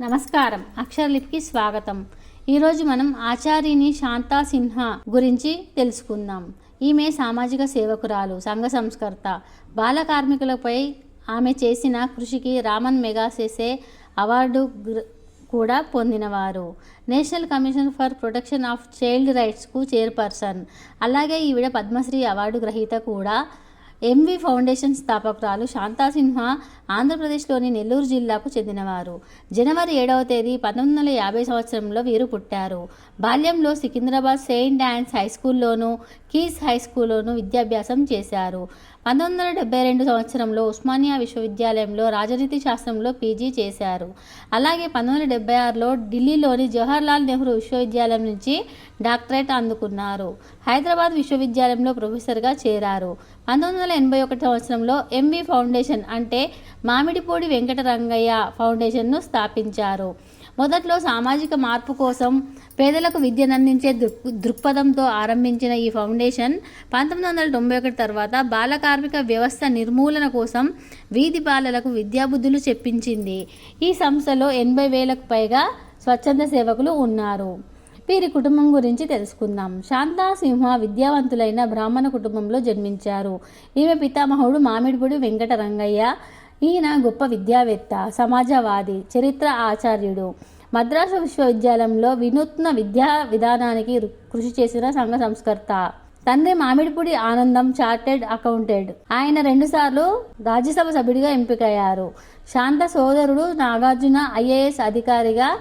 నమస్కారం. అక్షరలిపికి స్వాగతం. ఈరోజు మనం ఆచార్యని శాంతా సిన్హా గురించి తెలుసుకుందాం. ఈమె సామాజిక సేవకురాలు సంఘ సంస్కర్త. బాల కార్మికులపై ఆమె చేసిన కృషికి రామన్ మెగాసేసే అవార్డు కూడా పొందినవారు. National Commission for Protection of Child రైట్స్కు chairperson. అలాగే ఈవిడ పద్మశ్రీ అవార్డు గ్రహీత కూడా ఎంవి ఫౌండేషన్ స్థాపకురాలు శాంతా సిన్హా ఆంధ్రప్రదేశ్లోని నెల్లూరు జిల్లాకు చెందినవారు. జనవరి ఏడవ తేదీ పంతొమ్మిది వందల యాభై సంవత్సరంలో వీరు పుట్టారు. బాల్యంలో సికింద్రాబాద్ సెయింట్ డాన్స్ హై స్కూల్లోను కీస్ హై స్కూల్లోను విద్యాభ్యాసం చేశారు. పంతొమ్మిది వందల డెబ్బై రెండు సంవత్సరంలో ఉస్మానియా విశ్వవిద్యాలయంలో రాజనీతి శాస్త్రంలో పీజీ చేశారు. అలాగే పంతొమ్మిది వందల డెబ్బై ఆరులో ఢిల్లీలోని జవహర్లాల్ నెహ్రూ విశ్వవిద్యాలయం నుంచి డాక్టరేట్ అందుకున్నారు. హైదరాబాద్ విశ్వవిద్యాలయంలో ప్రొఫెసర్గా చేరారు. పంతొమ్మిది వందల ఎనభై ఒకటి సంవత్సరంలో ఎంవి ఫౌండేషన్ అంటే మామిడిపూడి వెంకటరంగయ్య ఫౌండేషన్ను స్థాపించారు. మొదట్లో సామాజిక మార్పు కోసం పేదలకు విద్యనందించే దృక్ దృక్పథంతో ఆరంభించిన ఈ ఫౌండేషన్ పంతొమ్మిది వందల తొంభై ఒకటి తర్వాత బాల కార్మిక వ్యవస్థ నిర్మూలన కోసం వీధి బాలలకు విద్యాబుద్ధులు చెప్పించింది. ఈ సంస్థలో ఎనభై వేలకు పైగా స్వచ్ఛంద సేవకులు ఉన్నారు. వీరి కుటుంబం గురించి తెలుసుకుందాం. శాంతా సింహ విద్యావంతులైన బ్రాహ్మణ కుటుంబంలో జన్మించారు. ఈమె పితామహుడు మామిడిపూడి వెంకట రంగయ్య ఈయన గొప్ప విద్యావేత్త సమాజవాది చరిత్ర ఆచార్యుడు. మద్రాసు విశ్వవిద్యాలయంలో వినూత్న విద్యా విధానానికి కృషి చేసిన సంఘ సంస్కర్త. తండ్రి మామిడిపూడి ఆనందం చార్టెడ్ అకౌంటెంట్. ఆయన రెండుసార్లు రాజ్యసభ సభ్యుడిగా ఎంపికయ్యారు. శాంత సోదరుడు నాగార్జున ఐఏఎస్ అధికారిగా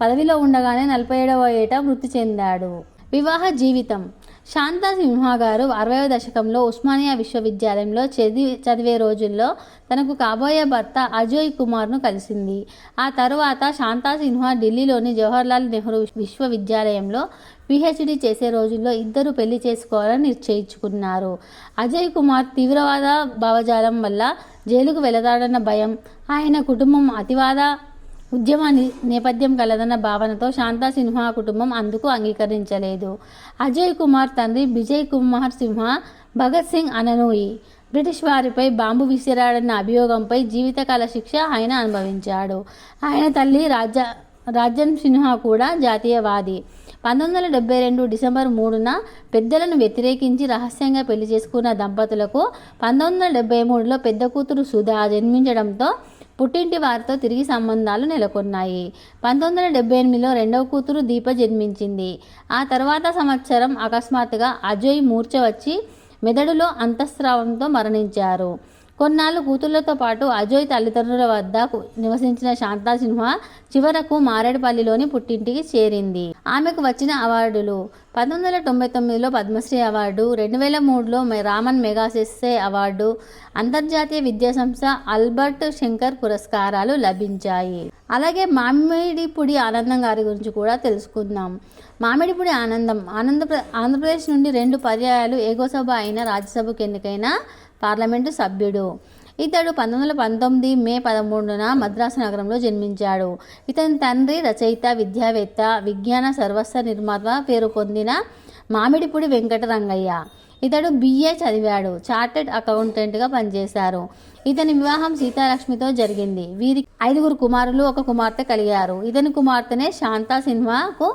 పదవిలో ఉండగానే నలభై ఏడవ ఏట మృతి చెందాడు. వివాహ జీవితం. శాంతా సింహ గారు అరవయో దశకంలో ఉస్మానియా విశ్వవిద్యాలయంలో చదివి చదివే రోజుల్లో తనకు కాబోయే భర్త అజయ్ కుమార్ను కలిసింది. ఆ తరువాత శాంతా సిన్హా ఢిల్లీలోని జవహర్లాల్ నెహ్రూ విశ్వవిద్యాలయంలో పిహెచ్డి చేసే రోజుల్లో ఇద్దరు పెళ్ళి చేసుకోవాలని నిశ్చయించుకున్నారు. అజయ్ కుమార్ తీవ్రవాద భావజాలం వల్ల జైలుకు వెళతాడన్న భయం ఆయన కుటుంబం అతివాద ఉద్యమాన్ని నేపథ్యం కలదన్న భావనతో శాంతా సిన్హా కుటుంబం అందుకు అంగీకరించలేదు. అజయ్ కుమార్ తండ్రి విజయ్ కుమార్ సింహ భగత్ సింగ్ అననూయి. బ్రిటిష్ వారిపై బాంబు విసిరాడన్న అభియోగంపై జీవితకాల శిక్ష ఆయన అనుభవించాడు. ఆయన తల్లి రాజ రాజన్ సిన్హా కూడా జాతీయవాది. పంతొమ్మిది వందల డెబ్బై రెండు డిసెంబర్ మూడున పెద్దలను వ్యతిరేకించి రహస్యంగా పెళ్ళి చేసుకున్న దంపతులకు పంతొమ్మిది వందల డెబ్బై మూడులో పెద్ద కూతురు సుధా జన్మించడంతో పుట్టింటి వారితో తిరిగి సంబంధాలు నెలకొన్నాయి. పంతొమ్మిది వందల డెబ్బై ఎనిమిదిలో రెండవ కూతురు దీప జన్మించింది. ఆ తర్వాత సంవత్సరం అకస్మాత్తుగా అజయ్ మూర్ఛ వచ్చి మెదడులో అంతఃస్రావంతో మరణించారు. కొన్నాళ్ళు కూతుళ్ళతో పాటు అజోయ్ తల్లిదండ్రుల వద్ద నివసించిన శాంతా సిన్హా చివరకు మారేడుపల్లిలోని పుట్టింటికి చేరింది. ఆమెకు వచ్చిన అవార్డులు పంతొమ్మిది వందల తొంభై తొమ్మిదిలో పద్మశ్రీ అవార్డు రెండు వేల మూడులో రామన్ మెగాసెస్సే అవార్డు అంతర్జాతీయ విద్యాసంస్థ అల్బర్ట్ శంకర్ పురస్కారాలు లభించాయి. అలాగే మామిడిపుడి ఆనందం గారి గురించి కూడా తెలుసుకుందాం. మామిడిపుడి ఆనందం ఆనంద ఆంధ్రప్రదేశ్ నుండి రెండు పర్యాయాలు ఏగోసభ అయిన రాజ్యసభకు ఎన్నికైన పార్లమెంటు సభ్యుడు. ఇతడు పంతొమ్మిది వందల పంతొమ్మిది మే పదమూడున మద్రాసు నగరంలో జన్మించాడు. ఇతని తండ్రి రచయిత విద్యావేత్త విజ్ఞాన సర్వస్వ నిర్మాత పేరు పొందిన మామిడిపూడి వెంకట రంగయ్య ఇతడు బిఏ చదివాడు. చార్టెడ్ అకౌంటెంట్గా పనిచేశారు. ఇతని వివాహం సీతాలక్ష్మితో జరిగింది. వీరికి ఐదుగురు కుమారులు ఒక కుమార్తె కలిగారు. ఇతని కుమార్తెనే శాంతా సిన్హాకు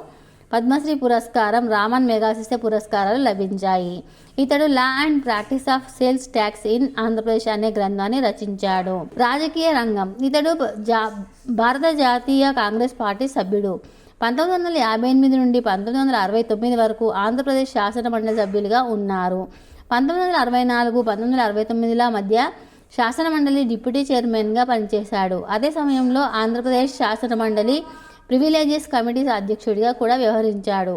పద్మశ్రీ పురస్కారం రామన్ మెగాసిస్టే పురస్కారాలు లభించాయి. ఇతడు law and practice of sales tax in Andhra Pradesh అనే గ్రంథాన్ని రచించాడు. రాజకీయ రంగం. ఇతడు జా భారత జాతీయ కాంగ్రెస్ పార్టీ సభ్యుడు. పంతొమ్మిది వందల యాభై ఎనిమిది నుండి పంతొమ్మిది వందల అరవై తొమ్మిది వరకు ఆంధ్రప్రదేశ్ శాసన మండలి సభ్యులుగా ఉన్నారు. పంతొమ్మిది వందల అరవై నాలుగు పంతొమ్మిది వందల అరవై తొమ్మిదిల మధ్య శాసనమండలి డిప్యూటీ చైర్మన్గా పనిచేశాడు. అదే సమయంలో ఆంధ్రప్రదేశ్ శాసన మండలి ప్రివిలేజెస్ కమిటీస్ అధ్యక్షుడిగా కూడా వ్యవహరించాడు.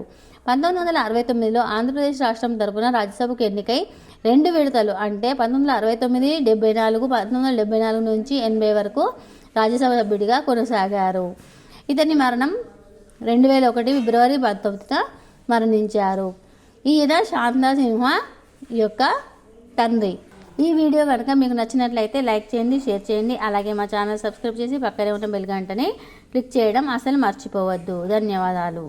పంతొమ్మిది వందల అరవై తొమ్మిదిలో ఆంధ్రప్రదేశ్ రాష్ట్రం తరపున రాజ్యసభకు ఎన్నికై రెండు విడతలు అంటే పంతొమ్మిది వందల అరవై తొమ్మిది డెబ్బై నాలుగు పంతొమ్మిది వందల డెబ్బై నాలుగు నుంచి ఎనభై వరకు రాజ్యసభ సభ్యుడిగా కొనసాగారు. ఇతని మరణం రెండు వేల ఒకటి ఫిబ్రవరి పంతొమ్మిదిన మరణించారు. ఈయన శాంతా సింహ యొక్క తండ్రి. ఈ వీడియో కనుక మీకు నచ్చినట్లయితే లైక్ చేయండి షేర్ చేయండి. అలాగే మా ఛానల్ సబ్స్క్రైబ్ చేసి పక్కనే ఉన్న బెల్ గంటని క్లిక్ చేయడం అసలు మర్చిపోవద్దు. ధన్యవాదాలు.